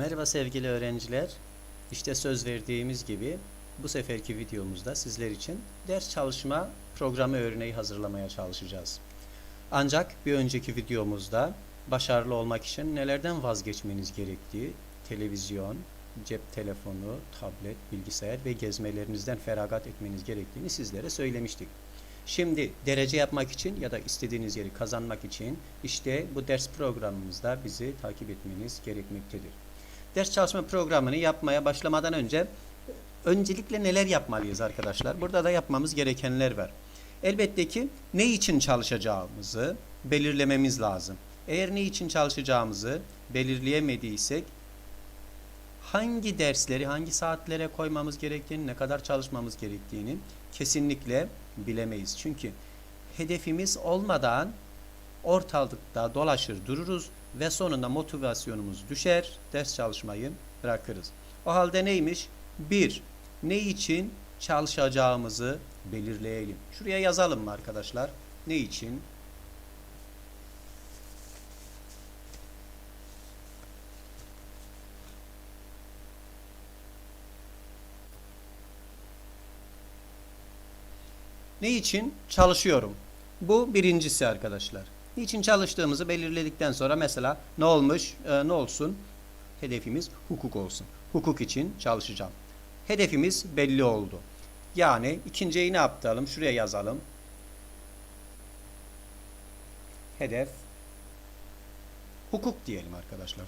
Merhaba sevgili öğrenciler. İşte söz verdiğimiz gibi bu seferki videomuzda sizler için ders çalışma programı örneği hazırlamaya çalışacağız. Ancak bir önceki videomuzda başarılı olmak için nelerden vazgeçmeniz gerektiği, televizyon, cep telefonu, tablet, bilgisayar ve gezmelerinizden feragat etmeniz gerektiğini sizlere söylemiştik. Şimdi derece yapmak için ya da istediğiniz yeri kazanmak için işte bu ders programımızda bizi takip etmeniz gerekmektedir. Ders çalışma programını yapmaya başlamadan önce öncelikle neler yapmalıyız arkadaşlar? Burada da yapmamız gerekenler var. Elbette ki ne için çalışacağımızı belirlememiz lazım. Eğer ne için çalışacağımızı belirleyemediysek hangi dersleri hangi saatlere koymamız gerektiğini, ne kadar çalışmamız gerektiğini kesinlikle bilemeyiz. Çünkü hedefimiz olmadan ortalıkta dolaşır dururuz ve sonunda motivasyonumuz düşer, ders çalışmayı bırakırız. O halde neymiş? Bir, ne için çalışacağımızı belirleyelim. Şuraya yazalım mı arkadaşlar? Ne için? Ne için çalışıyorum? Bu birincisi arkadaşlar. Niçin çalıştığımızı belirledikten sonra mesela ne olmuş, e, ne olsun? Hedefimiz hukuk olsun. Hukuk için çalışacağım. Hedefimiz belli oldu. Yani ikinciyi ne yapalım? Şuraya yazalım. Hedef hukuk diyelim arkadaşlar.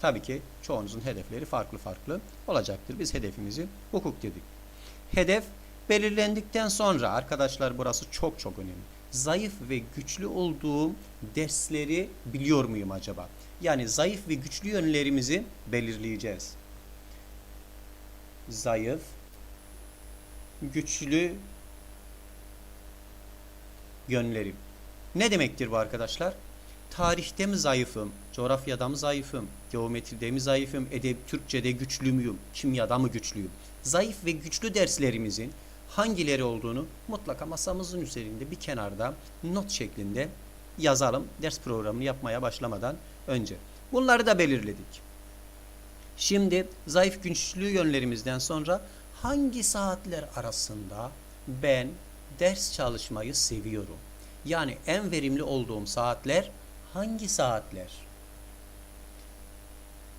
Tabii ki çoğunuzun hedefleri farklı farklı olacaktır. Biz hedefimizi hukuk dedik. Hedef belirlendikten sonra arkadaşlar burası çok çok önemli. Zayıf ve güçlü olduğum dersleri biliyor muyum acaba? Yani zayıf ve güçlü yönlerimizi belirleyeceğiz. Zayıf, güçlü yönlerim. Ne demektir bu arkadaşlar? Tarihte mi zayıfım, coğrafyada mı zayıfım, geometride mi zayıfım, edeb Türkçede güçlü müyüm, kimyada mı güçlüyüm? Zayıf ve güçlü derslerimizin hangileri olduğunu mutlaka masamızın üzerinde bir kenarda not şeklinde yazalım ders programını yapmaya başlamadan önce. Bunları da belirledik. Şimdi zayıf güçlü yönlerimizden sonra hangi saatler arasında ben ders çalışmayı seviyorum? Yani en verimli olduğum saatler hangi saatler?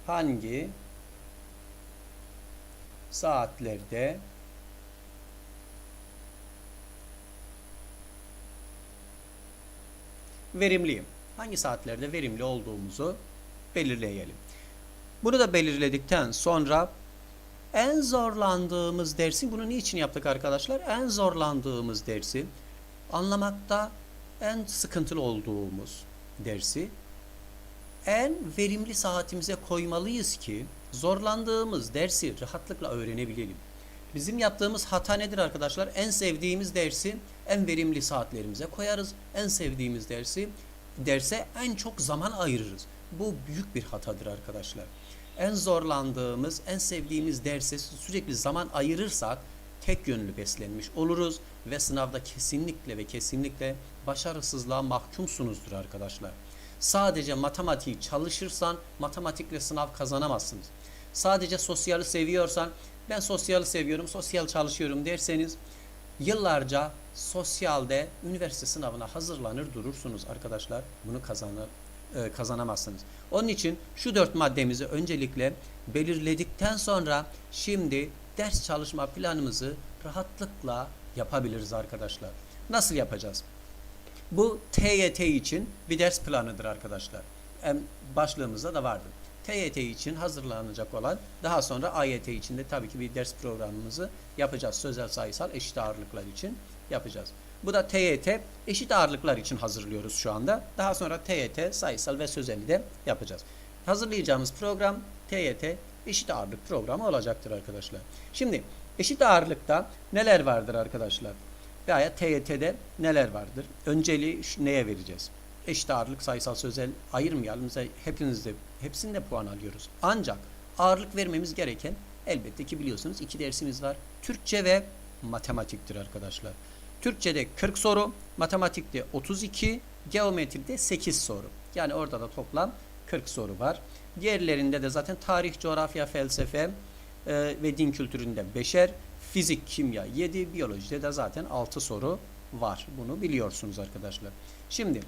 Hangi saatlerde verimliyim. Hangi saatlerde verimli olduğumuzu belirleyelim. Bunu da belirledikten sonra en zorlandığımız dersi bunu niçin yaptık arkadaşlar? En zorlandığımız dersi anlamakta en sıkıntılı olduğumuz dersi en verimli saatimize koymalıyız ki zorlandığımız dersi rahatlıkla öğrenebilelim. Bizim yaptığımız hata nedir arkadaşlar? En sevdiğimiz dersi en verimli saatlerimize koyarız. En sevdiğimiz dersi derse en çok zaman ayırırız. Bu büyük bir hatadır arkadaşlar. En zorlandığımız, en sevdiğimiz derse sürekli zaman ayırırsak tek yönlü beslenmiş oluruz ve sınavda kesinlikle ve kesinlikle başarısızlığa mahkumsunuzdur arkadaşlar. Sadece matematiği çalışırsan matematikle sınav kazanamazsınız. Sadece sosyali seviyorsan ben sosyali seviyorum, sosyal çalışıyorum derseniz yıllarca sosyalde üniversite sınavına hazırlanır durursunuz arkadaşlar. Bunu kazanır, e, kazanamazsınız. Onun için şu dört maddemizi öncelikle belirledikten sonra şimdi ders çalışma planımızı rahatlıkla yapabiliriz arkadaşlar. Nasıl yapacağız? Bu TYT için bir ders planıdır arkadaşlar. Hem başlığımızda da vardı. TYT için hazırlanacak olan daha sonra AYT için de tabii ki bir ders programımızı yapacağız. Sözel sayısal eşit ağırlıklar için yapacağız. Bu da TYT eşit ağırlıklar için hazırlıyoruz şu anda. Daha sonra TYT sayısal ve sözeli de yapacağız. Hazırlayacağımız program TYT eşit ağırlık programı olacaktır arkadaşlar. Şimdi eşit ağırlıkta neler vardır arkadaşlar? Veya TYT'de neler vardır? Önceliği neye vereceğiz? Eşit ağırlık sayısal sözel ayırmayalım. Hepinizde hepsinde puan alıyoruz. Ancak ağırlık vermemiz gereken elbette ki biliyorsunuz iki dersimiz var. Türkçe ve matematiktir arkadaşlar. Türkçe'de 40 soru, matematikte 32, geometride 8 soru. Yani orada da toplam 40 soru var. Diğerlerinde de zaten tarih, coğrafya, felsefe e, ve din kültüründe beşer, fizik, kimya 7, biyolojide de zaten 6 soru var. Bunu biliyorsunuz arkadaşlar. Şimdi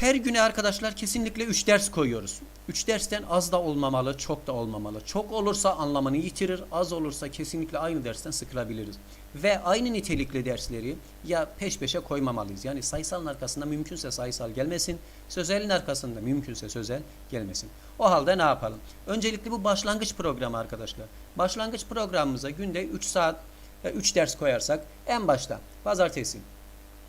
her güne arkadaşlar kesinlikle 3 ders koyuyoruz. 3 dersten az da olmamalı, çok da olmamalı. Çok olursa anlamını yitirir, az olursa kesinlikle aynı dersten sıkılabiliriz. Ve aynı nitelikli dersleri ya peş peşe koymamalıyız. Yani sayısalın arkasında mümkünse sayısal gelmesin, sözelin arkasında mümkünse sözel gelmesin. O halde ne yapalım? Öncelikle bu başlangıç programı arkadaşlar. Başlangıç programımıza günde 3 saat 3 ders koyarsak en başta pazartesi,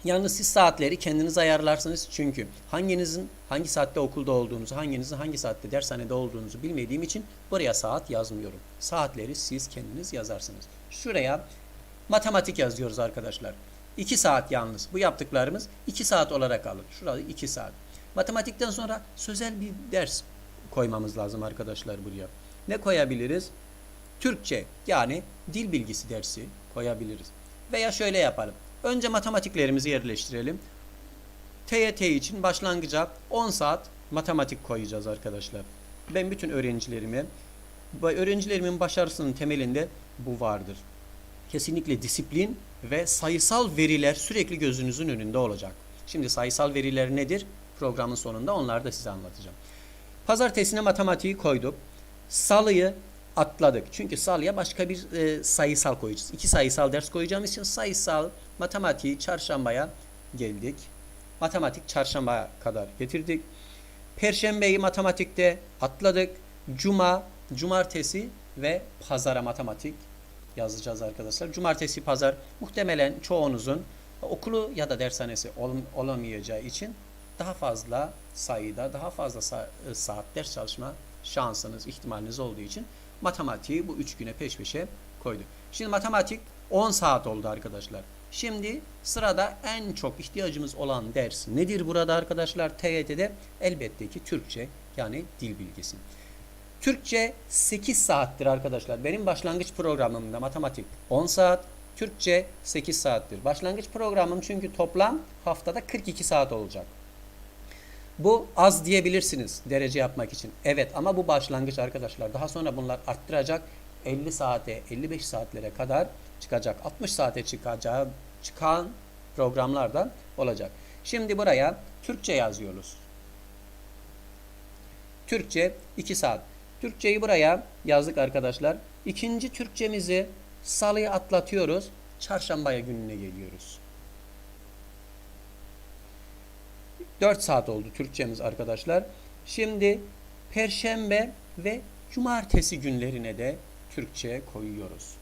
Yalnız siz saatleri kendiniz ayarlarsınız. Çünkü hanginizin hangi saatte okulda olduğunuzu, hanginizin hangi saatte dershanede olduğunuzu bilmediğim için buraya saat yazmıyorum. Saatleri siz kendiniz yazarsınız. Şuraya matematik yazıyoruz arkadaşlar. 2 saat yalnız. Bu yaptıklarımız 2 saat olarak alın. Şurada 2 saat. Matematikten sonra sözel bir ders koymamız lazım arkadaşlar buraya. Ne koyabiliriz? Türkçe yani dil bilgisi dersi koyabiliriz. Veya şöyle yapalım. Önce matematiklerimizi yerleştirelim. TYT için başlangıca 10 saat matematik koyacağız arkadaşlar. Ben bütün öğrencilerime öğrencilerimin başarısının temelinde bu vardır. Kesinlikle disiplin ve sayısal veriler sürekli gözünüzün önünde olacak. Şimdi sayısal veriler nedir? Programın sonunda onları da size anlatacağım. Pazartesine matematiği koyduk. Salıyı atladık. Çünkü salıya başka bir e, sayısal koyacağız. İki sayısal ders koyacağımız için sayısal matematiği çarşambaya geldik. Matematik çarşambaya kadar getirdik. Perşembeyi matematikte atladık. Cuma, cumartesi ve pazara matematik yazacağız arkadaşlar. Cumartesi, pazar muhtemelen çoğunuzun okulu ya da dershanesi ol, olamayacağı için daha fazla sayıda, daha fazla sa- saat ders çalışma şansınız, ihtimaliniz olduğu için matematiği bu üç güne peş peşe koyduk. Şimdi matematik 10 saat oldu arkadaşlar. Şimdi sırada en çok ihtiyacımız olan ders nedir burada arkadaşlar? TYT'de elbette ki Türkçe yani dil bilgisi. Türkçe 8 saattir arkadaşlar. Benim başlangıç programımda matematik 10 saat, Türkçe 8 saattir. Başlangıç programım çünkü toplam haftada 42 saat olacak. Bu az diyebilirsiniz derece yapmak için. Evet ama bu başlangıç arkadaşlar. Daha sonra bunlar arttıracak. 50 saate, 55 saatlere kadar çıkacak. 60 saate çıkacağı çıkan programlardan olacak. Şimdi buraya Türkçe yazıyoruz. Türkçe 2 saat. Türkçeyi buraya yazdık arkadaşlar. İkinci Türkçemizi salıya atlatıyoruz. Çarşambaya gününe geliyoruz. 4 saat oldu Türkçemiz arkadaşlar. Şimdi Perşembe ve Cumartesi günlerine de Türkçe koyuyoruz.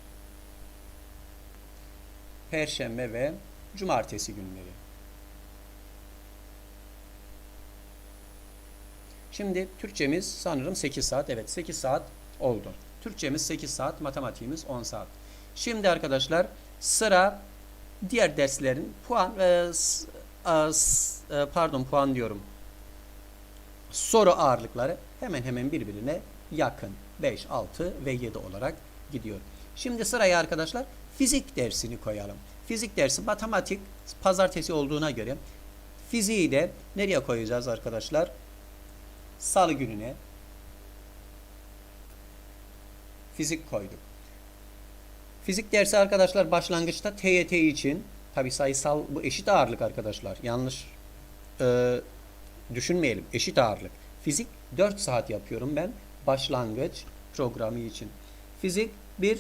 Perşembe ve Cumartesi günleri. Şimdi Türkçemiz sanırım 8 saat. Evet 8 saat oldu. Türkçemiz 8 saat, matematiğimiz 10 saat. Şimdi arkadaşlar sıra diğer derslerin puan e, pardon puan diyorum. Soru ağırlıkları hemen hemen birbirine yakın. 5, 6 ve 7 olarak gidiyor. Şimdi sıraya arkadaşlar fizik dersini koyalım. Fizik dersi matematik pazartesi olduğuna göre fiziği de nereye koyacağız arkadaşlar? Salı gününe fizik koyduk. Fizik dersi arkadaşlar başlangıçta TYT için tabi sayısal bu eşit ağırlık arkadaşlar. Yanlış e, düşünmeyelim. Eşit ağırlık. Fizik 4 saat yapıyorum ben başlangıç programı için. Fizik bir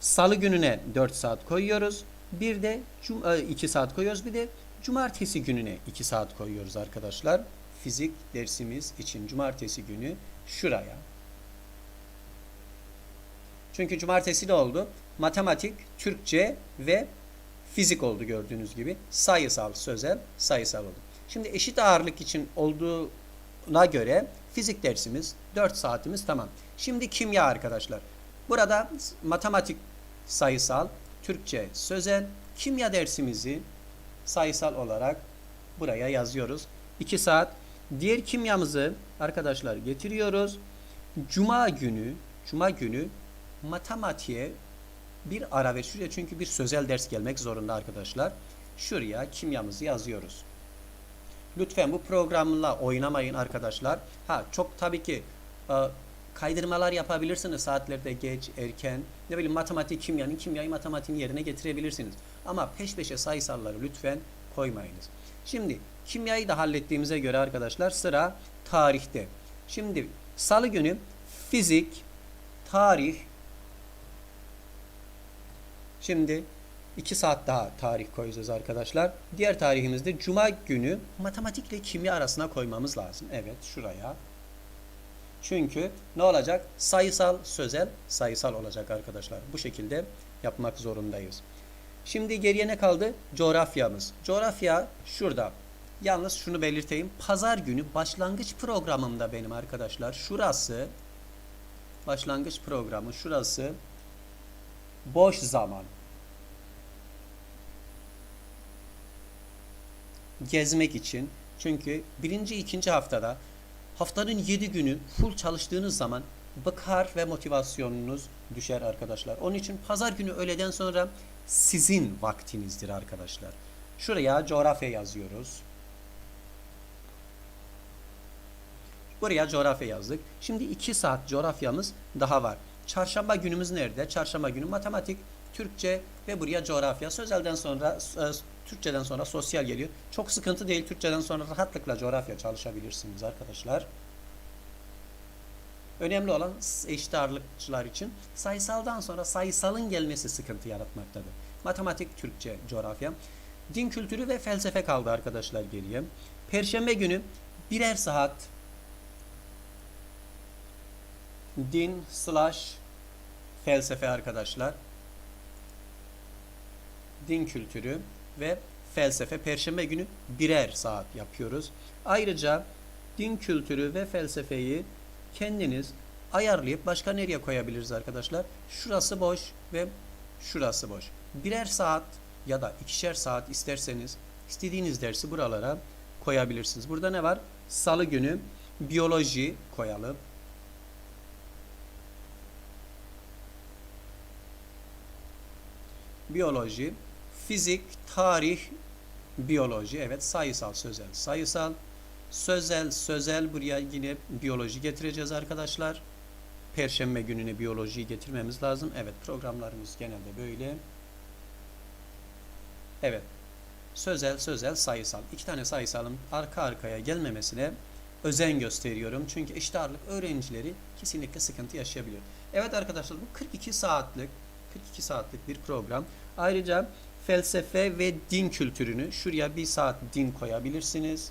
salı gününe 4 saat koyuyoruz. Bir de 2 saat koyuyoruz. Bir de cumartesi gününe 2 saat koyuyoruz arkadaşlar. Fizik dersimiz için cumartesi günü şuraya. Çünkü cumartesi de oldu? Matematik, Türkçe ve fizik oldu gördüğünüz gibi. Sayısal, sözel, sayısal oldu. Şimdi eşit ağırlık için olduğuna göre fizik dersimiz 4 saatimiz tamam. Şimdi kimya arkadaşlar. Burada matematik, sayısal, Türkçe, sözel, kimya dersimizi sayısal olarak buraya yazıyoruz. 2 saat. Diğer kimyamızı arkadaşlar getiriyoruz. Cuma günü, cuma günü matematiğe bir ara ve şuraya çünkü bir sözel ders gelmek zorunda arkadaşlar. Şuraya kimyamızı yazıyoruz. Lütfen bu programla oynamayın arkadaşlar. Ha çok tabii ki e, kaydırmalar yapabilirsiniz saatlerde geç, erken. Ne bileyim matematik, kimyanın, kimyayı matematiğin yerine getirebilirsiniz. Ama peş peşe sayısalları lütfen koymayınız. Şimdi kimyayı da hallettiğimize göre arkadaşlar sıra tarihte. Şimdi salı günü fizik, tarih, Şimdi 2 saat daha tarih koyacağız arkadaşlar. Diğer tarihimizde cuma günü matematikle kimya arasına koymamız lazım. Evet şuraya. Çünkü ne olacak? Sayısal, sözel, sayısal olacak arkadaşlar. Bu şekilde yapmak zorundayız. Şimdi geriye ne kaldı? Coğrafyamız. Coğrafya şurada. Yalnız şunu belirteyim. Pazar günü başlangıç programımda benim arkadaşlar. Şurası başlangıç programı şurası boş zaman. Gezmek için. Çünkü birinci, ikinci haftada haftanın yedi günü full çalıştığınız zaman bıkar ve motivasyonunuz düşer arkadaşlar. Onun için pazar günü öğleden sonra sizin vaktinizdir arkadaşlar. Şuraya coğrafya yazıyoruz. Buraya coğrafya yazdık. Şimdi 2 saat coğrafyamız daha var. Çarşamba günümüz nerede? Çarşamba günü matematik, Türkçe ve buraya coğrafya. Sözelden sonra e, Türkçeden sonra sosyal geliyor. Çok sıkıntı değil. Türkçeden sonra rahatlıkla coğrafya çalışabilirsiniz arkadaşlar. Önemli olan eşit ağırlıkçılar için sayısaldan sonra sayısalın gelmesi sıkıntı yaratmaktadır. Matematik, Türkçe, coğrafya. Din kültürü ve felsefe kaldı arkadaşlar geriye. Perşembe günü birer saat din slash felsefe arkadaşlar. Din kültürü ve felsefe perşembe günü birer saat yapıyoruz. Ayrıca din kültürü ve felsefeyi kendiniz ayarlayıp başka nereye koyabiliriz arkadaşlar? Şurası boş ve şurası boş. Birer saat ya da ikişer saat isterseniz istediğiniz dersi buralara koyabilirsiniz. Burada ne var? Salı günü biyoloji koyalım. Biyoloji, fizik, tarih, biyoloji. Evet sayısal, sözel, sayısal. Sözel, sözel buraya yine biyoloji getireceğiz arkadaşlar. Perşembe gününe biyolojiyi getirmemiz lazım. Evet programlarımız genelde böyle. Evet. Sözel, sözel, sayısal. İki tane sayısalın arka arkaya gelmemesine özen gösteriyorum. Çünkü eşit ağırlık öğrencileri kesinlikle sıkıntı yaşayabiliyor. Evet arkadaşlar bu 42 saatlik 42 saatlik bir program. Ayrıca felsefe ve din kültürünü şuraya bir saat din koyabilirsiniz.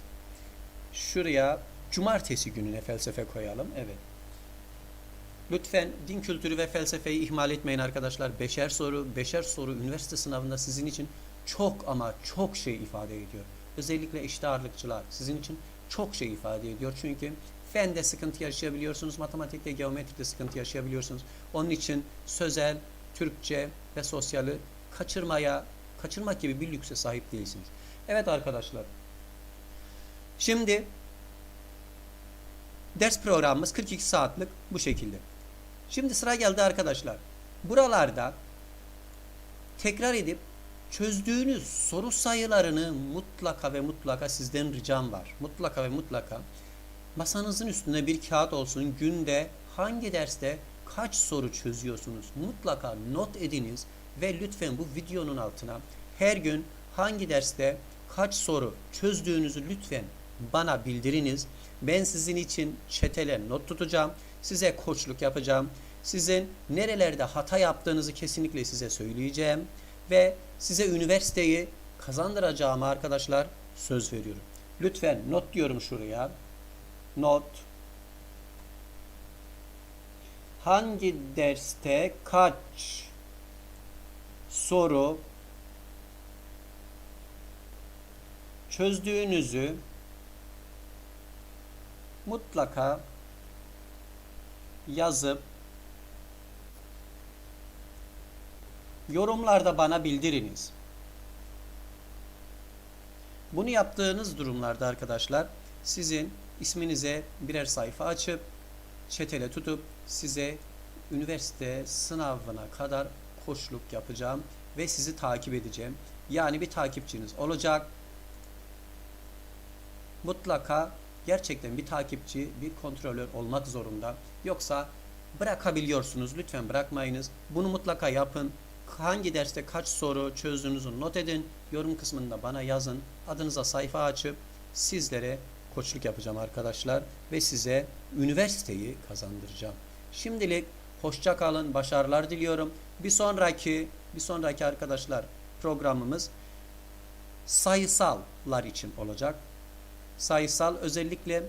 Şuraya cumartesi gününe felsefe koyalım. Evet. Lütfen din kültürü ve felsefeyi ihmal etmeyin arkadaşlar. Beşer soru, beşer soru üniversite sınavında sizin için çok ama çok şey ifade ediyor. Özellikle eşit ağırlıkçılar sizin için çok şey ifade ediyor. Çünkü fende sıkıntı yaşayabiliyorsunuz, matematikte, geometride sıkıntı yaşayabiliyorsunuz. Onun için sözel, Türkçe ve sosyali kaçırmaya, kaçırmak gibi bir lükse sahip değilsiniz. Evet arkadaşlar. Şimdi ders programımız 42 saatlik bu şekilde. Şimdi sıra geldi arkadaşlar. Buralarda tekrar edip çözdüğünüz soru sayılarını mutlaka ve mutlaka sizden ricam var. Mutlaka ve mutlaka masanızın üstünde bir kağıt olsun. Günde hangi derste kaç soru çözüyorsunuz? Mutlaka not ediniz ve lütfen bu videonun altına her gün hangi derste kaç soru çözdüğünüzü lütfen bana bildiriniz. Ben sizin için çetele not tutacağım. Size koçluk yapacağım. Sizin nerelerde hata yaptığınızı kesinlikle size söyleyeceğim. Ve size üniversiteyi kazandıracağım arkadaşlar söz veriyorum. Lütfen not diyorum şuraya. Not. Hangi derste kaç soru çözdüğünüzü mutlaka yazıp yorumlarda bana bildiriniz. Bunu yaptığınız durumlarda arkadaşlar sizin isminize birer sayfa açıp çetele tutup size üniversite sınavına kadar koçluk yapacağım ve sizi takip edeceğim. Yani bir takipçiniz olacak. mutlaka gerçekten bir takipçi, bir kontrolör olmak zorunda. Yoksa bırakabiliyorsunuz. Lütfen bırakmayınız. Bunu mutlaka yapın. Hangi derste kaç soru çözdüğünüzü not edin. Yorum kısmında bana yazın. Adınıza sayfa açıp sizlere koçluk yapacağım arkadaşlar ve size üniversiteyi kazandıracağım. Şimdilik hoşça kalın, başarılar diliyorum. Bir sonraki bir sonraki arkadaşlar programımız sayısallar için olacak. Sayısal özellikle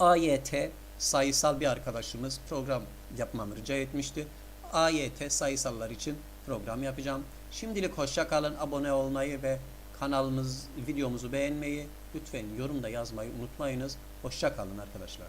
AYT sayısal bir arkadaşımız program yapmamı rica etmişti. AYT sayısallar için program yapacağım. Şimdilik hoşça kalın. Abone olmayı ve kanalımız videomuzu beğenmeyi lütfen yorumda yazmayı unutmayınız. Hoşça kalın arkadaşlar.